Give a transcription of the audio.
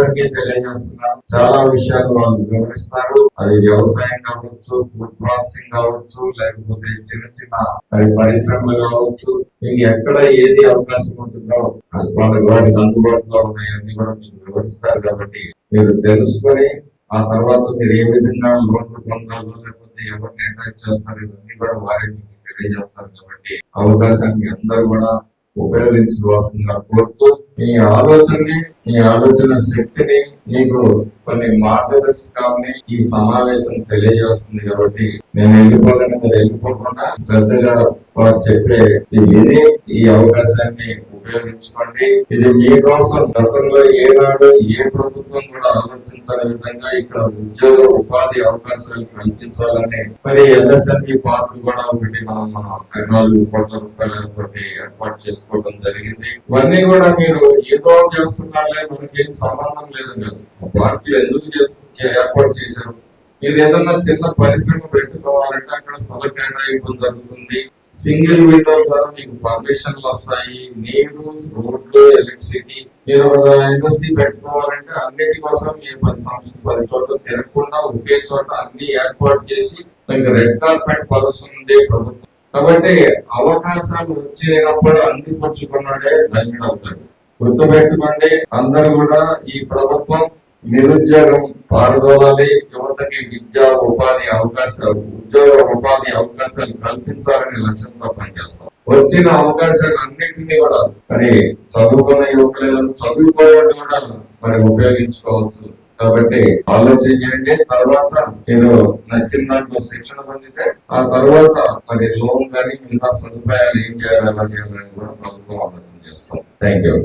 అందరికీ తెలియజేస్తున్నాను చాలా విషయాలు వాళ్ళు వివరిస్తారు. అది వ్యవసాయం కావచ్చు ఫుడ్ ప్రాసెసింగ్ కావచ్చు లేకపోతే చిన్న చిన్న పరిశ్రమలు కావచ్చు. మీకు ఎక్కడ ఏది అవకాశం ఉంటుందో అది వాళ్ళకి వారికి అందుబాటులో ఉన్నాయన్నీ కూడా మీకు వివరిస్తారు కాబట్టి మీరు తెలుసుకొని ఆ తర్వాత మీరు ఏ విధంగా లోన్లు పొందాలో లేకపోతే ఎవరిని అటాచ్ చేస్తారు ఇవన్నీ కూడా వారే మీకు తెలియజేస్తారు కాబట్టి అవకాశాన్ని అందరూ కూడా ఉపయోగించుకోవాల్సిందిగా కోరుతూ నీ ఆలోచనని నీ ఆలోచన శక్తిని మీకు కొన్ని మార్గదర్శకాలని ఈ సమావేశం తెలియజేస్తుంది కాబట్టి నేను వెళ్ళిపోకుండా మీరు వెళ్ళిపోకుండా శ్రద్ధగా చెప్పే విని ఈ అవకాశాన్ని ఉపయోగించుకోండి. ఇది మీకోసం గతంలో ఏనాడు ఏ ప్రభుత్వం కూడా ఆలోచించని విధంగా ఇక్కడ ఉద్యోగ ఉపాధి అవకాశాలు కల్పించాలని మరి ఎల్ఎస్ఎంఈ పార్క్ కూడా ఒకటి మనం మన నాలుగు కోట్ల రూపాయలతో ఏర్పాటు చేసుకోవడం జరిగింది. ఇవన్నీ కూడా మీరు ఏదో చేస్తున్నారే మనకి ఏం సంబంధం లేదు కాదు. పార్కులు ఎందుకు చేసుకు ఏర్పాటు చేశారు? మీరు ఏదన్నా చిన్న పరిశ్రమ పెట్టుకోవాలంటే అక్కడ స్థల కేటాయింపు జరుగుతుంది. సింగిల్ విండో ద్వారా మీకు పర్మిషన్లు వస్తాయి. నీరు రోడ్లు ఎలక్ట్రిసిటీ మీరు ఒక ఇండస్ట్రీ పెట్టుకోవాలంటే అన్నిటి కోసం మీ పది సంవత్సరం పది చోట్ల తిరగకుండా ఒకే చోట అన్ని ఏర్పాటు చేసి మీకు రెడ్ కార్పెట్ పరుస్తుంది ప్రభుత్వం. కాబట్టి అవకాశాలు వచ్చినప్పుడు అందిపుచ్చుకున్నాడే ధన్యుడు అవుతాడు గుర్తుపెట్టుకోండి అందరు కూడా ఈ ప్రభుత్వం నిరుద్యోగం పాల్గొనాలి యువతకి విద్యా ఉపాధి అవకాశాలు ఉద్యోగ ఉపాధి అవకాశాలు కల్పించాలని లక్ష్యంతో పనిచేస్తాం. వచ్చిన అవకాశాలు అన్నింటినీ కూడా మరి చదువుకున్న యువకులు చదువుకోవడం కూడా మరి ఉపయోగించుకోవచ్చు. కాబట్టి ఆలోచన చేయండి. తర్వాత మీరు నచ్చిన దాంట్లో శిక్షణ పొందితే ఆ తర్వాత మరి లోన్ కానీ మిగతా సదుపాయాలు ఏం చేయాలి ఎలా చేయాలని కూడా ప్రభుత్వం ఆలోచన చేస్తాం. Thank you